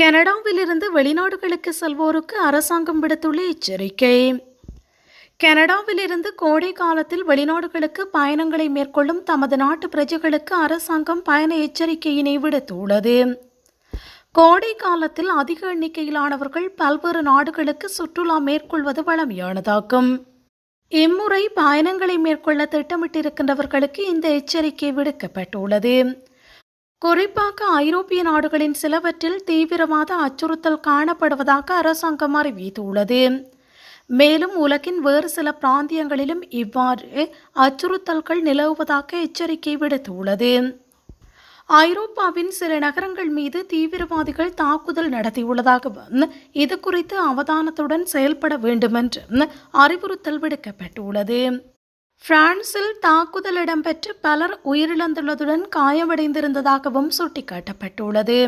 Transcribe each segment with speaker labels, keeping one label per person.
Speaker 1: கனடாவிலிருந்து வெளிநாடுகளுக்கு செல்வோருக்கு அரசாங்கம் விடுத்துள்ள எச்சரிக்கை. கனடாவிலிருந்து கோடை காலத்தில் வெளிநாடுகளுக்கு பயணங்களை மேற்கொள்ளும் தமது நாட்டு பிரஜைகளுக்கு அரசாங்கம் பயண எச்சரிக்கையினை விடுத்துள்ளது. கோடை காலத்தில் அதிக எண்ணிக்கையிலானவர்கள் பல்வேறு நாடுகளுக்கு சுற்றுலா மேற்கொள்வது வழமையானதாகும் இம்முறை பயணங்களை மேற்கொள்ள திட்டமிட்டிருக்கின்றவர்களுக்கு இந்த எச்சரிக்கை விடுக்கப்பட்டுள்ளது. குறிப்பாக ஐரோப்பிய நாடுகளின் சிலவற்றில் தீவிரவாத அச்சுறுத்தல் காணப்படுவதாக அரசாங்கம் அறிவித்துள்ளது. மேலும் உலகின் வேறு சில பிராந்தியங்களிலும் இவ்வாறு அச்சுறுத்தல்கள் நிலவுவதாக எச்சரிக்கை விடுத்துள்ளது. ஐரோப்பாவின் சில நகரங்கள் மீது தீவிரவாதிகள் தாக்குதல் நடத்தியுள்ளதாகவும் இது குறித்து அவதானத்துடன் செயல்பட வேண்டுமென்று அறிவுறுத்தல் விடுக்கப்பட்டுள்ளது. பிரான்சில் தாக்குதல் இடம்பெற்று பலர் உயிரிழந்துள்ளதுடன் காயமடைந்திருந்ததாகவும் சுட்டிக்காட்டப்பட்டுள்ளது.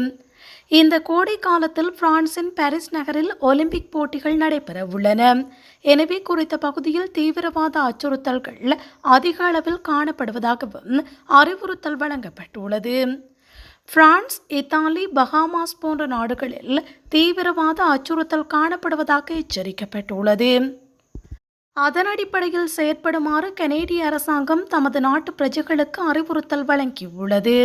Speaker 1: இந்த கோடை காலத்தில் பிரான்சின் பாரிஸ் நகரில் ஒலிம்பிக் போட்டிகள் நடைபெற உள்ளன. எனவே குறித்த பகுதியில் தீவிரவாத அச்சுறுத்தல்கள் அதிக அளவில் காணப்படுவதாகவும் அறிவுறுத்தல் வழங்கப்பட்டுள்ளது. பிரான்ஸ் இத்தாலி பஹாமாஸ் போன்ற நாடுகளில் தீவிரவாத அச்சுறுத்தல் காணப்படுவதாக எச்சரிக்கப்பட்டுள்ளது. அதன் அடிப்படையில் செயற்படுமாறு கனேடிய அரசாங்கம் தமது நாட்டு பிரஜைகளுக்கு அறிவுறுத்தல் வழங்கியுள்ளது.